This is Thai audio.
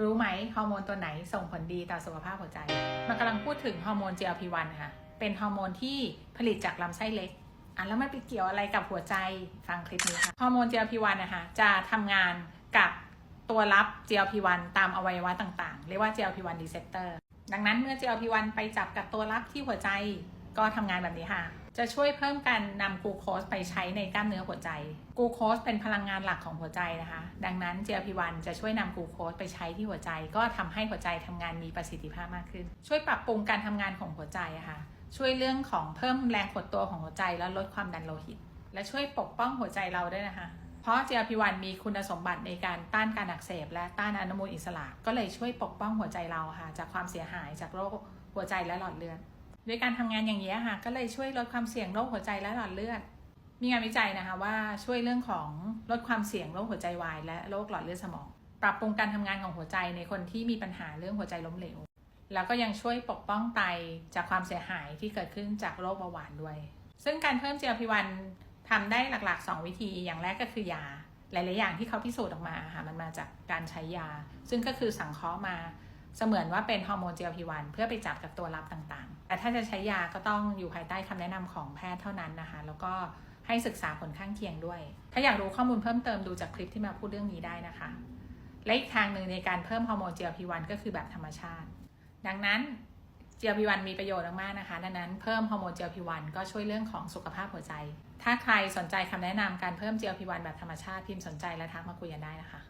รู้ไหมฮอร์โมนตัวไหนส่งผลดีต่อสุขภาพหัวใจ มันกำลังพูดถึงฮอร์โมน GLP-1 ค่ะ เป็นฮอร์โมนที่ผลิตจากลำไส้เล็กอะแล้วมันไปเกี่ยวอะไรกับหัวใจ ฟังคลิปนี้ค่ะ ฮอร์โมน GLP-1 นะคะจะทำงานกับตัวรับ GLP-1 ตามอวัยวะต่างๆ เรียกว่า GLP-1 receptor ดังนั้นเมื่อ GLP-1 ไปจับกับตัวรับที่หัวใจ ก็ทำงานแบบนี้ค่ะ จะช่วยเพิ่มการนำกลูโคสไปใช้ในกล้ามเนื้อหัวใจกลูโคสเป็นพลังงานหลักของหัวใจนะคะ ดังนั้น GLP-1 จะช่วยนำกลูโคสไปใช้ที่หัวใจ ก็ทำให้หัวใจทำงานมีประสิทธิภาพมากขึ้น ช่วยปรับปรุงการทำงานของหัวใจะค่ะ ช่วยเรื่องของเพิ่มแรงกดตัวของหัวใจและลดความดันโลหิต และช่วยปกป้องหัวใจเราด้วยนะคะเพราะ GLP-1 มีคุณสมบัติในการต้านการอักเสบ และต้านอนุมูลอิสระ ก็เลยช่วยปกป้องหัวใจเราค่ะจากความเสียหายจากโรคหัวใจและหลอดเลือด ด้วยการทำงานอย่างนี้ยค่ะ ก็เลยช่วยลดความเสี่ยงโรคหัวใจและหลอดเลือด มีงานวิจัยนะคะว่าช่วยเรื่องของลดความเสี่ยงโรคหัวใจวายและโรคหลอดเลือดสมอง ปรับปรุงการทำงานของหัวใจในคนที่มีปัญหาเรื่องหัวใจล้มเหลว แล้วก็ยังช่วยปกป้องไตจากความเสียหายที่เกิดขึ้นจากโรคเบาหวานด้วย ซึ่งการเพิ่ม GLP-1 ทำได้หลักๆ 2 วิธี อย่างแรกก็คือยา หลาย ๆ อย่างที่เขาพิสูจน์ออกมาค่ะ มันมาจากการใช้ยา ซึ่งก็คือสังเคราะห์มา เสมือนว่าเป็นฮอร์โมน GLP-1 เพื่อไปจับกับตัวรับต่างๆ แต่ถ้าจะใช้ยาก็ต้องอยู่ภายใต้คำแนะนำของแพทย์เท่านั้นนะคะ แล้วก็ให้ศึกษาผลข้างเคียงด้วย ถ้าอยากรู้ข้อมูลเพิ่มเติมดูจากคลิปที่มาพูดเรื่องนี้ได้นะคะ และอีกทางหนึ่งในการเพิ่มฮอร์โมน GLP-1 ก็คือแบบธรรมชาติ ดังนั้น GLP-1 มีประโยชน์มากๆนะคะ ดังนั้นเพิ่มฮอร์โมน GLP-1 ก็ช่วยเรื่องของสุขภาพหัวใจ ถ้าใครสนใจคำแนะนำการเพิ่ม GLP-1 แบบธรรมชาติพิมพ์สนใจและทักมาคุยกันได้นะคะ